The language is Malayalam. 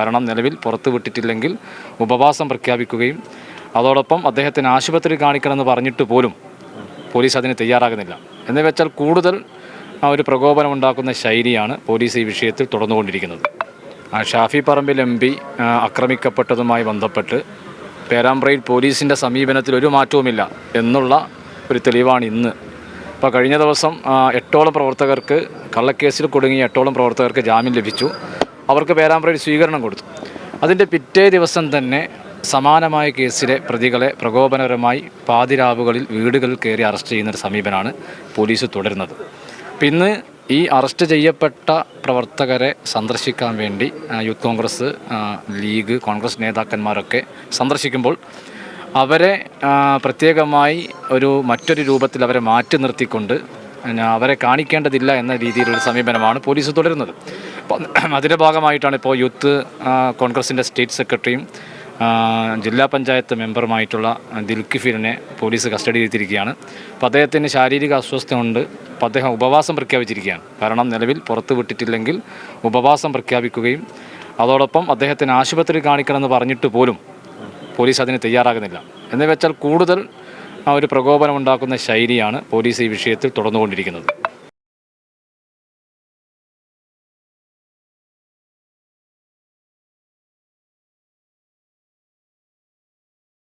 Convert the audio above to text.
കാരണം നിലവിൽ പുറത്തുവിട്ടിട്ടില്ലെങ്കിൽ ഉപവാസം പ്രഖ്യാപിക്കുകയും അതോടൊപ്പം അദ്ദേഹത്തിന് ആശുപത്രി കാണിക്കണമെന്ന് പറഞ്ഞിട്ട് പോലും പോലീസ് അതിന് തയ്യാറാകുന്നില്ല. എന്ന് വെച്ചാൽ കൂടുതൽ ആ ഒരു പ്രകോപനം ഉണ്ടാക്കുന്ന ശൈലിയാണ് പോലീസ് ഈ വിഷയത്തിൽ തുടർന്നുകൊണ്ടിരിക്കുന്നത്. ഷാഫി പറമ്പിൽ എം പി ആക്രമിക്കപ്പെട്ടതുമായി ബന്ധപ്പെട്ട് പേരാമ്പ്രയിൽ പോലീസിന്റെ സമീപനത്തിൽ ഒരു മാറ്റവുമില്ല എന്നുള്ള ഒരു തെളിവാണ് ഇന്ന്. അപ്പോൾ കഴിഞ്ഞ ദിവസം എട്ടോളം പ്രവർത്തകർക്ക് കള്ളക്കേസിൽ കുടുങ്ങിയ എട്ടോളം പ്രവർത്തകർക്ക് ജാമ്യം ലഭിച്ചു. അവർക്ക് പേരാമ്പ്രയിൽ സ്വീകരണം കൊടുത്തു. അതിന്റെ പിറ്റേ ദിവസം തന്നെ സമാനമായ കേസിലെ പ്രതികളെ പ്രകോപനപരമായി പാതിരാവുകളിൽ വീടുകളിൽ കയറി അറസ്റ്റ് ചെയ്യുന്ന ഒരു സമീപനമാണ് പോലീസ് തുടരുന്നത്. പിന്നെ ഈ അറസ്റ്റ് ചെയ്യപ്പെട്ട പ്രവർത്തകരെ സന്ദർശിക്കാൻ വേണ്ടി യൂത്ത് കോൺഗ്രസ് ലീഗ് കോൺഗ്രസ് നേതാക്കന്മാരൊക്കെ സന്ദർശിക്കുമ്പോൾ അവരെ പ്രത്യേകമായി ഒരു മറ്റൊരു രൂപത്തിൽ അവരെ മാറ്റി നിർത്തിക്കൊണ്ട് അവരെ കാണിക്കേണ്ടതില്ല എന്ന രീതിയിലുള്ള സമീപനമാണ് പോലീസ് തുടരുന്നത്. അതിന്റെ ഭാഗമായിട്ടാണ് ഇപ്പോൾ യൂത്ത് കോൺഗ്രസിന്റെ സ്റ്റേറ്റ് സെക്രട്ടറിയും ജില്ലാ പഞ്ചായത്ത് മെമ്പറുമായിട്ടുള്ള ദിൽക്കിഫിലിനെ പോലീസ് കസ്റ്റഡിയിൽ ചെയ്തിരിക്കുകയാണ് അപ്പോൾ അദ്ദേഹത്തിന് ശാരീരിക അസ്വസ്ഥ ഉണ്ട് അപ്പോൾ അദ്ദേഹം ഉപവാസം പ്രഖ്യാപിച്ചിരിക്കുകയാണ്. കാരണം നിലവിൽ പുറത്തു വിട്ടിട്ടില്ലെങ്കിൽ ഉപവാസം പ്രഖ്യാപിക്കുകയും അതോടൊപ്പം അദ്ദേഹത്തിന് ആശുപത്രി കാണിക്കണമെന്ന് പറഞ്ഞിട്ട് പോലും പോലീസ് അതിന് തയ്യാറാകുന്നില്ല. എന്നുവെച്ചാൽ കൂടുതൽ ആ ഒരു പ്രകോപനം ഉണ്ടാക്കുന്ന ശൈലിയാണ് പോലീസ് ഈ വിഷയത്തിൽ തുടർന്നുകൊണ്ടിരിക്കുന്നത്.